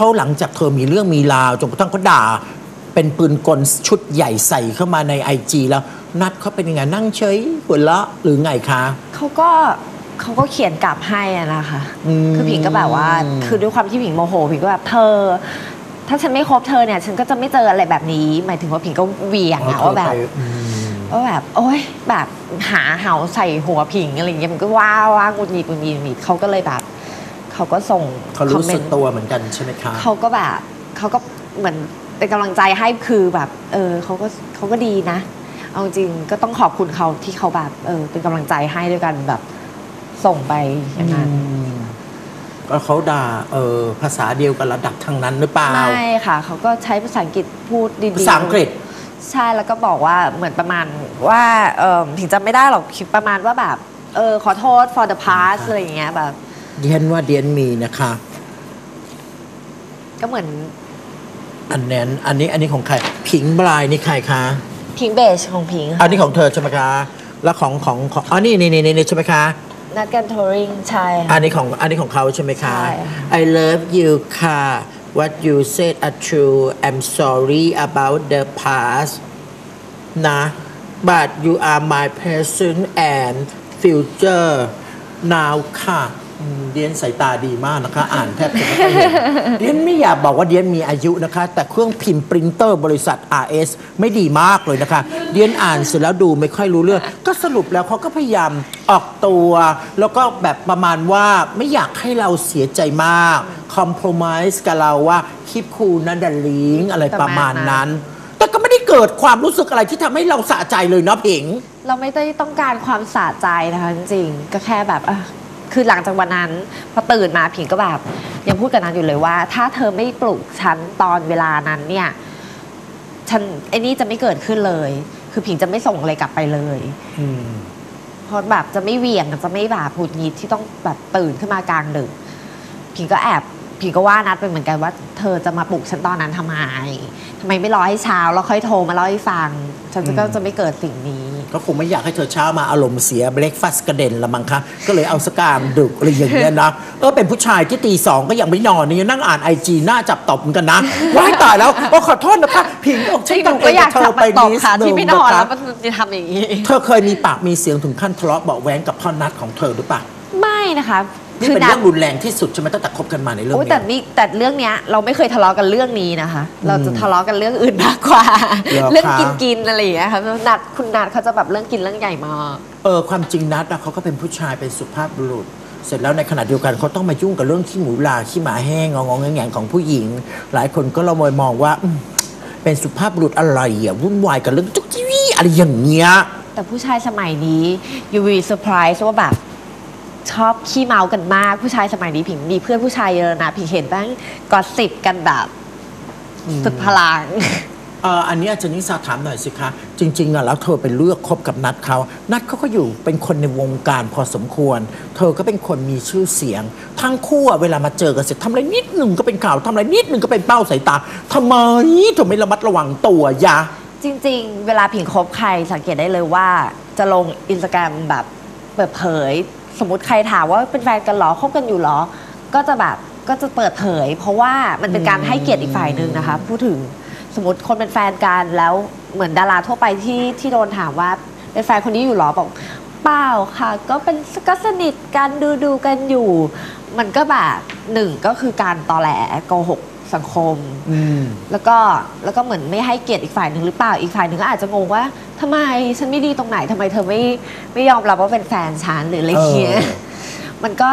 เขาหลังจากเธอมีเรื่องมีราวจนกระทั่งเขาด่า เป็นปืนกลชุดใหญ่ใส่เข้ามาในไอจีแล้ว นัดเขาเป็นยังไงนั่งเฉยหัวเราะหรือไงคะ เขาก็เขาก็เขียนกลับให้อะนะคะอืมคือผิงก็แบบว่า คือด้วยความที่ผิงโมโหผิงก็แบบเธอ ถ้าฉันไม่คบเธอเนี่ยฉันก็จะไม่เจออะไรแบบนี้ หมายถึงว่าผิงก็เหวี่ยงอะว่าแบบอืมว่าแบบโอ๊ยแบบหาเหาใส่หัวผิงอะไรอย่างเงี้ยมันก็ว้าว่ากุนหงิดกุนหงิดกุนหงิดเขาก็เลยแบบ เขาก็ส่งเขาคอรู้มเมสึนกต์ตัวเหมือนกันใช่ไหมคะเขาก็แบบเขาก็เหมือนเป็นกำลังใจให้คือแบบเออเขาก็เขาก็ดีนะ เอาจริงก็ต้องขอบคุณเขาที่เขาแบบเออเป็นกำลังใจให้ด้วยกันแบบส่งไปอย่างนั้นก็เขาด่าเออภาษาเดียวกันระดับทางนั้นหรือเปล่าไม่ค่ะเขาก็ใช้ภาษาอังกฤษพูดดีๆภาษาอังกฤษใช่แล้วก็บอกว่าเหมือนประมาณว่าเออถึงจำไม่ได้หรอกคิดประมาณว่าแบบเออขอโทษ for the past อะไรอย่างเงี้ยแบบเดียนว่าเดียนมีนะคะ ก็เหมือน อันนั้นอันนี้อันนี้ของใคร ผิงบลายนี่ใครคะ พิงเบจของพิงอันนี้ของเธอใช่ไหมคะ แล้วของของของอ๋อนี่นี่นี่นี่ใช่ไหมคะ นัดกันทัวริงใช่อัค่ะ นนี้ของอันนี้ของเขาใช่ไหมคะ ใช่ค่ะ I love you ค่ะ What you said are true I'm sorry about the past นะ but you are my present and future now ค่ะอืม เดียนสายตาดีมากนะคะ อ่านแทบจะไม่ค่อยเห็นเดียนไม่อยากบอกว่าเดียนมีอายุนะคะ แต่เครื่องพิมพ์ปรินเตอร์บริษัท RS ไม่ดีมากเลยนะคะ เดียนอ่านเสร็จแล้วดูไม่ค่อยรู้เรื่อง ก็สรุปแล้วเขาก็พยายามออกตัว แล้วก็แบบประมาณว่าไม่อยากให้เราเสียใจมากคอม p r o m i s e กับเราว่าคิปคูนันดันลิงอะไรประมาณนั้น แต่ก็ไม่ได้เกิดความรู้สึกอะไรที่ทำให้เราสะใจเลยเนาะผิงเราไม่ได้ต้องการความสะใจนะคะจริงๆก็แค่แบบอะ คือหลังจากวันนั้นพอตื่นมาผิงก็แบบยังพูดกับนันอยู่เลยว่า ถ้าเธอไม่ปลุกฉันตอนเวลานั้นเนี่ยฉันไอ้นี่จะไม่เกิดขึ้นเลย คือผิงจะไม่ส่งอะไรกลับไปเลยเพราะแบบจะไม่เหวี่ยงจะไม่แบบหงุดหงิดที่ต้องแบบตื่นขึ้นมากลางดึกผิงก็แอบผิงก็ว่านัดไปเหมือนกันว่า เธอจะมาปลุกฉันตอนนั้นทำไมทำไมไม่รอให้เช้าแล้วค่อยโทรมาเล่าให้ฟัง ฉันก็จะไม่เกิดสิ่งนี้ ก็คงไม่อยากให้เธอเช้ามาอารมณ์เสียเบรกฟาสกระเด็นละมั้งคะก็เลยเอาสกามดึกอะไรอย่างเงี้ยนะเออเป็นผู้ชายที่ตีสองก็ยังไม่นอนนี่ยังนั่งอ่านไอจีหน้าจับตบเหมือนกันนะว้ายตายแล้วโอ้ขอโทษนะคะผิงอกจริฉันงหนูก็อยากเธจับอมาตบค่ะดที่ไม่นอนะแล้วคะมันจะทำอย่างนี้ เธอเคยมีปากมีเสียงถึงขั้นทะเลาะเบาะแว้งกับพ่อนัดของเธอหรือเปล่าไม่นะคะ นี่เป็นเรื่องรุนแรงที่สุดใช่ไหมตั้งแต่คบกันมาในเรื่องโอ้ยแต่นี้นี่แต่เรื่องเนี้ยเราไม่เคยทะเลาะกันเรื่องนี้นะคะ เราจะทะเลาะกันเรื่องอื่นมากกว่า เหรอคะเรื่องกินกินๆอะไรอย่างเงี้ยค่ะนัดคุณนัดเขาจะแบบเรื่องกินเรื่องใหญ่มากเออความจริงนัดนะเขาก็เป็นผู้ชายเป็นสุภาพบุรุษ เสร็จแล้วในขณะเดียวกันเขาต้องมายุ่งกับเรื่องขี้หมูลาขี้หมาแห้งงองงแงงๆของผู้หญิง หลายคนก็ละเมยมองว่าอืมเป็นสุภาพบุรุษอะไรอะวุ่นวายกับเรื่องจุกจิวีอะไรอย่างเงี้ย แต่ผู้ชายสมัยนี้ยูวีเซอร์ไพรส์ว่าแบบ ชอบขี้เมากันมาก ผู้ชายสมัยนี้ผิงมีเพื่อนผู้ชายเยอะนะผิงเห็นบ้างกอสิบกันแบบสุดพลังเอ่ออันนี้อาจารย์นิสาถามหน่อยสิคะ จริงๆอะแล้วเธอไปเลือกคบกับนัดเขา นัดเขาก็อยู่เป็นคนในวงการพอสมควร เธอก็เป็นคนมีชื่อเสียง ทั้งคู่อะเวลามาเจอกันเสร็จทำอะไรนิดหนึ่งก็เป็นข่าวทำอะไรนิดหนึ่งก็เป็นเป้าสายตาทำไมเธอไม่ระมัดระวังตัวยะจริง ๆ เวลาผิงคบใครสังเกตได้เลยว่าจะลงอินสตาแกรมแบบเปิดเผย สมมติใครถามว่าเป็นแฟนกันเหรอคบกันอยู่เหรอ ก็จะแบบก็จะเปิดเผย เพราะว่ามันเป็นการให้เกียรติอีกฝ่ายหนึ่งนะคะพูดถึงสมมติคนเป็นแฟนกันแล้วเหมือนดาราทั่วไปที่ที่โดนถามว่าเป็นแฟนคนนี้อยู่เหรอบอกเปล่าค่ะ ก็เป็นก็สนิทกันดูดูๆกันอยู่ มันก็แบบหนึ่งก็คือการตอแหลโกหก สังคม อืม แล้วก็แล้วก็เหมือนไม่ให้เกียรติอีกฝ่ายหนึ่งหรือเปล่าอีกฝ่ายหนึ่งก็อาจจะงงว่าทำไมฉันไม่ดีตรงไหนทำไมเธอไม่ไม่ยอมรับว่าเป็นแฟนฉันหรืออะไรเงี้ย เออ มันก็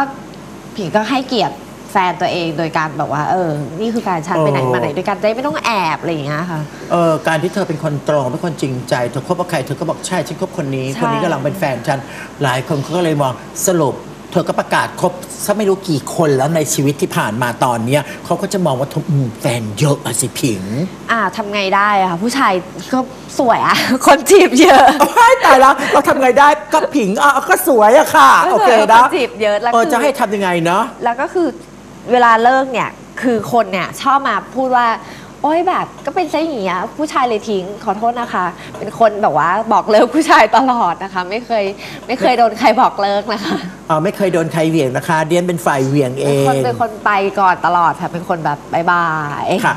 ผิงก็ให้เกียรติแฟนตัวเองโดยการแบบว่า เออ นี่คือแฟนฉันไปไหนมาไหนด้วยกันจะได้ไม่ต้องแอบอะไรอย่างเงี้ยค่ะ เออการที่เธอเป็นคนตรงเป็นคนจริงใจเธอคบกับใครเธอก็บอกใช่ฉันคบคนนี้ ใช่ คนนี้กำลังเป็นแฟนฉันหลายคนเขาก็เลยมองสรุป เธอก็ประกาศคบซะไม่รู้กี่คนแล้วในชีวิตที่ผ่านมาตอนเนี้ยเขาก็จะมองว่าเธออืมแฟนเยอะอะสิผิง อ่าทำไงได้อะค่ะผู้ชายก็สวยอะ คนจีบเยอะโอ้ยตายแล้วเราทำไงได้ก็ผิงอะก็สวยอะค่ะ โอเคนะจีบเยอะแล้วเออคือจะให้ทำยังไงเนาะ แล้วก็คือเวลาเลิกเนี่ย คือคนเนี่ยชอบมาพูดว่าโโอ้ยแบบก็เป็นซะอย่างเงี้ยผู้ชายเลยทิ้งขอโทษนะคะ เป็นคนแบบว่าบอกเลิกผู้ชายตลอดนะคะ ไม่เคยไม่เคยโดนใครบอกเลิกนะคะอ๋อไม่เคยโดนใครเหวี่ยงนะคะ เดียนเป็นฝ่ายเหวี่ยงเอเป็นคนงเป็นคนไปก่อนตลอดค่ะเป็นคนแบบบายบาย ค่ะ